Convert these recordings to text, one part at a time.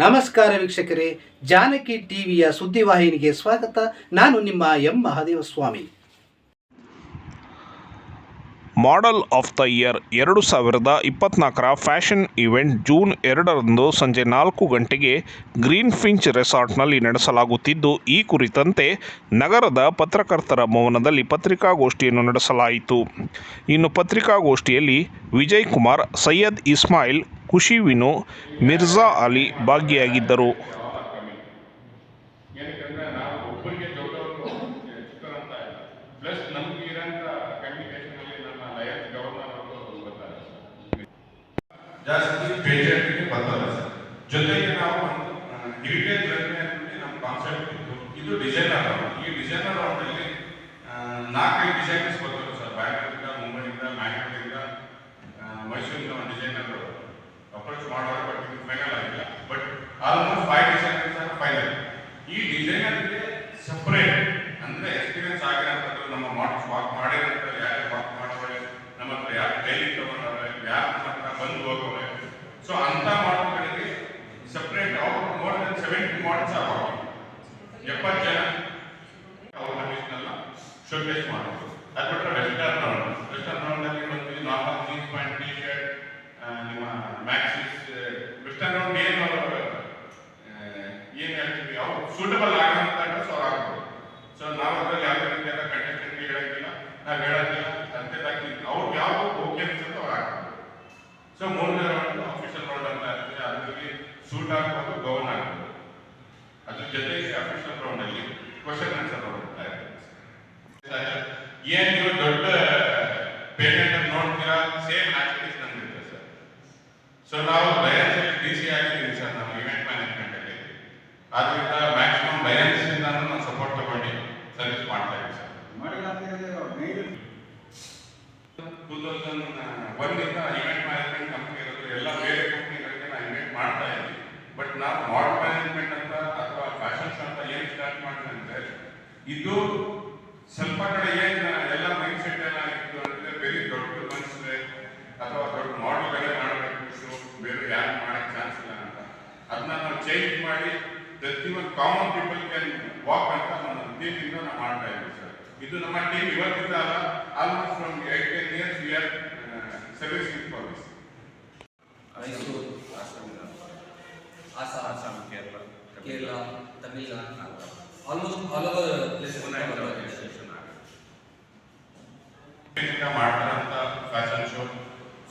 ನಮಸ್ಕಾರ ವೀಕ್ಷಕರೇ, ಜಾನಕಿ ಟಿವಿಯ ಸುದ್ದಿವಾಹಿನಿಗೆ ಸ್ವಾಗತ. ನಾನು ನಿಮ್ಮ M. Mahadeva Swamy model of the year ಎರಡು ಸಾವಿರದ ಇಪ್ಪತ್ನಾಲ್ಕರ ಫ್ಯಾಷನ್ ಇವೆಂಟ್ ಜೂನ್ ಎರಡರಂದು ಸಂಜೆ ನಾಲ್ಕು ಗಂಟೆಗೆ ಗ್ರೀನ್ ಫಿಂಚ್ ರೆಸಾರ್ಟ್ನಲ್ಲಿ ನಡೆಸಲಾಗುತ್ತಿದ್ದು, ಈ ಕುರಿತಂತೆ ನಗರದ ಪತ್ರಕರ್ತರ ಭವನದಲ್ಲಿ ಪತ್ರಿಕಾಗೋಷ್ಠಿಯನ್ನು ನಡೆಸಲಾಯಿತು. ಇನ್ನು ಪತ್ರಿಕಾಗೋಷ್ಠಿಯಲ್ಲಿ ವಿಜಯ್ ಕುಮಾರ್, ಸೈಯದ್ ಇಸ್ಮಾಯಿಲ್ ಖುಷಿ ವಿನು ಮಿರ್ಜಾ ಅಲಿ ಭಾಗಿಯಾಗಿದ್ದರು. ಕಾನ್ಸೆಪ್ಟ್ ಇದು ಈ ನಾಲ್ಕೈದು ಡಿಸೈನರ್ಸ್ ಬರ್ತಾರೆ ಸರ್ ಬ್ಯಾಂಗ್ಳೂರಿಂದ ಮುಂಬೈಯಿಂದ ಮ್ಯಾಂಗ್ಳೂರಿಂದ ಮೈಸೂರಿನ ಒಂದು ಡಿಸೈನರ್ ಅಪ್ರೋಚ್ ಮಾಡೋರು ಬಟ್ ಇದು ಫೈನಲ್ ಆಗಿಲ್ಲ but almost five designers are final ಈ ಡಿಸೈನರ್ಗೆ ಸಪ್ರೇಟ್ ಅಂದ್ರೆ ಎಕ್ಸ್ಪೀರಿಯನ್ಸ್ ವಾಕ್ ಮಾಡಿರೋಂಥ ಯಾರು ವಾಕ್ ಮಾಡೋರೆ ನಮ್ಮ ಹತ್ರ ಯಾರು ಟ್ರೈನಿಂಗ್ ತಗೊಂಡವ್ರೆ? ಯಾರು ನಮ್ಮ ಬಂದು ಹೋಗೋರೆ? ಸೊ ಅಂತ ಮಾಡಲ್ಗಳಿಗೆ ಸಪ್ರೇಟ್ ಅವ್ರು ಮೋರ್ ಸೆವೆಂಟಿ ಆರ್ ಎಪ್ಪತ್ತು ಜನ ಅವ್ರ ಸರ್ವಿಸ್ನೆಲ್ಲ ಶೋಕೇಸ್ ಮಾಡೋದು ಅದು ಬಿಟ್ಟರೆ ವೆಸ್ಟರ್ನ್ ವೆಸ್ಟರ್ನ್ ರೌಂಡಲ್ಲಿ ನಾರ್ಮಲ್ ಜೀನ್ಸ್ ಪ್ಯಾಂಟ್ ಟಿ ನಿಮ್ಮ ಮ್ಯಾಕ್ಸಿಸ್ ವೆಸ್ಟರ್ನ್ ರೌಂಡ್ ಏನು ಏನು ಹೇಳ್ತೀವಿ? ಅವ್ರು ಸೂಟಬಲ್ ಆಗೋಂಥ ಸೊ ಆಗ್ಬೋದು ಸೊ ನಾವು ಅದ್ರಲ್ಲಿ ಯಾವುದೇ ರೀತಿಯಾದ ಕಂಟೆಂಟ್ ಹೇಳಂಗಿಲ್ಲ ನಾವು ಹೇಳಂಗಿಲ್ಲ ತಂದೆದಾಗಿ ಅವ್ರು ಯಾವ ಓಕೆ ಅನ್ಸುತ್ತೋ ಅವ್ರು ಆಗ್ಬೋದು ಸೊ ಮೂರನೇ ರೌಂಡ್ ಅಫಿಷಿಯಲ್ ರೌಂಡ್ ಅಂತ ಇರ್ತದೆ ಅದರಲ್ಲಿ ಸೂಟ್ ಆಗ್ಬೋದು ಗೌನ್ ಆಗ್ಬೋದು ಅದ್ರ ಜೊತೆಗೆ ಅಫಿಷಿಯಲ್ ರೌಂಡ್ ಅಲ್ಲಿ ಕ್ವಶನ್ ಆನ್ಸರ್ ರೌಂಡ್ ಅಂತ ಇರ್ತದೆ ಏನ್ ನೀವು ದೊಡ್ಡ ಪೇಟೆಂಟ್ ಅನ್ನು ನೋಡ್ತೀರಾ ಸೇಮ್ ಆಕ್ಟಿವಿಟೀಸ್ ನಮ್ಗೆ ಇರ್ತದೆ ಸರ್ ಸೊ ನಾವು ಲಯನ್ಸ್ ಅಲ್ಲಿ ಡಿ ಸಿ ಆಗಿದ್ದೀವಿ ಸರ್ ನಾವು ಇವೆಂಟ್ ಮ್ಯಾನೇಜ್ಮೆಂಟ್ ಅಲ್ಲಿ ಆದ್ರಿಂದ ಮ್ಯಾಕ್ಸಿಮಮ್ ಲಯನ್ಸ್ ಇಂದ ನಾವು ಸಪೋರ್ಟ್ ತಗೊಂಡು ಸರ್ವಿಸ್ ಮಾಡ್ತಾ ಇದ್ದೀವಿ ಸರ್ ತೌಸಂಡ್ ಒಂದಿಂದ ಇವೆಂಟ್ ಮ್ಯಾನೇಜ್ಮೆಂಟ್ ಕಂಪ್ನಿ ಇರೋದು, ಎಲ್ಲ ಬೇರೆ ಕಂಪ್ನಿಗಳಿಗೆ ನಾವು ಇವೆಂಟ್ ಮಾಡ್ತಾ ಇದ್ವಿ ಬಟ್ ನಾವು ಮಾಡ್ ಮ್ಯಾನೇಜ್ಮೆಂಟ್ ಅಂತ ಅಥವಾ ಫ್ಯಾಷನ್ ಶೋ ಅಂತ ಏನು ಸ್ಟಾರ್ಟ್ ಮಾಡಿದ್ರೆ ಇದು ಸ್ವಲ್ಪ ಕಡೆ ಏನು ಎಲ್ಲ ಮೈಂಡ್ ಸೆಟ್ ಆಗಿತ್ತು ಅಂದ್ರೆ ಬೇರೆ ದೊಡ್ಡ ಮನಸ್ಸು ಅಥವಾ ದೊಡ್ಡ ಮಾಡೆಲ್ಗಳೇ ಮಾಡಬೇಕು ಶೋ ಬೇರೆ ಯಾರು ಮಾಡಕ್ಕೆ ಚಾನ್ಸ್ ಇಲ್ಲ ಅಂತ. ಅದನ್ನ ನಾವು ಚೇಂಜ್ ಮಾಡಿ ಪ್ರತಿ ಒಂದು ಕಾಮನ್ ಪೀಪಲ್ ಕ್ಯಾನ್ ವಾಕ್ ಅಂತ ನಮ್ಮ ಉದ್ದೇಶದಿಂದ ನಾವು ಮಾಡ್ತಾ ಇದ್ದೀವಿ ಸರ್ ಇದು ನಮ್ಮ ಟೀಮ್ ಇವತ್ತಿಂದ ಅಲ್ಲ almost from eight ten years we are servicing for this Mysuru Assam Assam Kerala Kerala Tamil Nadu almost all over places ಇಂದ ಮಾಡ್ತಾರಂತ fashion show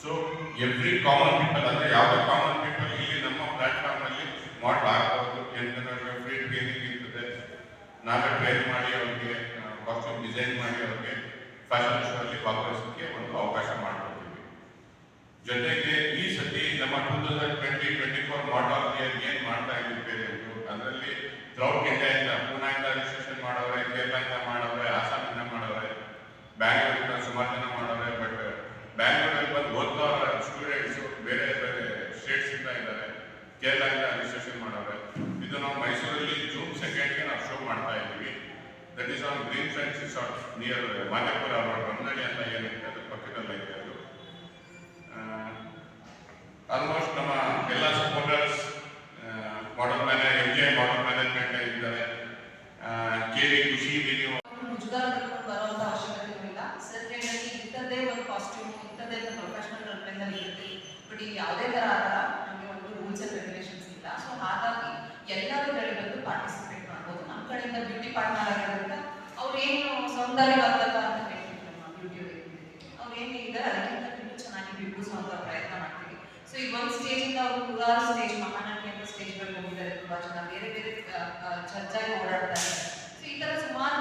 so every common people ಅಂದ್ರೆ ಯಾವುದೇ ಕಾಮನ್ ಪೀಪಲ್ ಇಲ್ಲಿ ನಮ್ಮ ಪ್ಲಾಟ್ಫಾರ್ಮ್ ಅಲ್ಲಿ ಮಾಡಬಾರ್ದು ಯಾಕಂದ್ರೆ ಫ್ರೀ ಟ್ರೈನಿಂಗ್ ಇರ್ತದೆ. ನಾವೇ ಟ್ರೈನ್ ಮಾಡಿ ಅವ್ರಿಗೆ ಕಾಸ್ಟ್ಯೂಮ್ ಡಿಸೈನ್ ಮಾಡಿ ಅವ್ರಿಗೆ ಫ್ಯಾಷನ್ ಶೋ ಭಾಗವಹಿಸೋಕ್ಕೆ ಒಂದು ಅವಕಾಶ ಮಾಡಿಕೊಡ್ತೀವಿ. ಜೊತೆಗೆ ಈ ಸತಿ ನಮ್ಮ two thousand twenty twenty four model year ಏನು ಮಾಡ್ತಾ ಇದ್ದೀವಿ ಅದರಲ್ಲಿ ಥ್ರೌಟ್ ಇಂಡಿಯಾದಿಂದ ಪೂನಾಯಿಂದ ರಿಜಿಸ್ಟ್ರೇಷನ್ ಮಾಡವ್ರೆ ಕೇರಳದಿಂದ ಮಾಡವ್ರೆ ಆಸಾಮಿಂದ ಮಾಡವ್ರೆ ಬ್ಯಾಂಗ್ಳೂರಿಂದ ಸುಮಾರು ಜನ ಮಾಡವ್ರೆ ಬಟ್ ಬ್ಯಾಂಗ್ಳೂರಲ್ಲಿ ಬಂದು ಓದ್ತವ್ರ ಸ್ಟೂಡೆಂಟ್ಸ್ ಬೇರೆ ಬೇರೆ ಸ್ಟೇಟ್ಸ್ ಇಂದ ಇದ್ದಾರೆ. ಕೇರಳದಿಂದ ರಿಜಿಸ್ಟ್ರೇಷನ್ ಮಾಡವ್ರೆ ಇದು ನಾವು ಮೈಸೂರಲ್ಲಿ ಜೂನ್ ಸೆಕೆಂಡ್ಗೆ ನಾವು ಶೋ ಮಾಡ್ತಾ ಇದ್ದೀವಿ. That is on green french resort near Madepura road Ramanahalli ಅಂತ ಏನಿದೆ ಅದ್ರ ಪಕ್ಕದಲ್ಲಿ ಇದೆ ಅದು ಆಲ್ಮೋಸ್ಟ್ ನಮ್ಮ ಎಲ್ಲ supporters model manage M G model management ಇದ್ದಾರೆ. ಕೆ ವಿ ಖುಷಿ ಪಡ್ಕೊಂಡು ಬರುವಂತ ಅವಶ್ಯಕತೆ ಇಲ್ಲ ಇಂಥದ್ದೇ ಒಂದು ಇಂಥದ್ದೇ ಒಂದು ಬಟ್ ಯಾವುದೇ ತರ ನಮಗೆ ಒಂದು ರೂಲ್ಸ್ ಅಂಡ್ ರೆಗ್ಯುಲೇಷನ್ಸ್ ಇಲ್ಲ. ಸೊ ಹಾಗಾಗಿ ಎಲ್ಲರೂ ಕಡೆ ಬಂದು ಪಾರ್ಟಿಸಿಪೇಟ್ ಮಾಡ್ಬೋದು ನಮ್ಮ ಕಡೆಯಿಂದ ಬ್ಯೂಟಿ ಪಾರ್ಲರ್ ಅವ್ರು ಏನು ಸೌಂದರ್ಯವರ್ಧಕ ಅಂತ ಹೇಳ್ತಿದ್ರು ಬ್ಯೂಟಿ ಅವ್ರು ಏನು ಇದ್ದಾರೆ, ಅದಕ್ಕಿಂತ ಇನ್ನೂ ಚೆನ್ನಾಗಿ ಬಿಂಬಿಸುವಂತ ಪ್ರಯತ್ನ ಮಾಡ್ತೀವಿ ಸೊ ಈಗ ಒಂದು ಸ್ಟೇಜ್ ಇಂದ ಅವ್ರು ನೂರಾರು ಸ್ಟೇಜ್ ಮಹಾನಟಿ ಅಂತ ಸ್ಟೇಜ್ಗಳಿಗೆ ಹೋಗಿದ್ದಾರೆ ತುಂಬಾ ಚೆನ್ನಾಗಿ ಬೇರೆ ಬೇರೆ ಚರ್ಚಾಗಿ ಓಡಾಡ್ತಾರೆ ಸೊ ಈ ತರ ಸುಮಾರು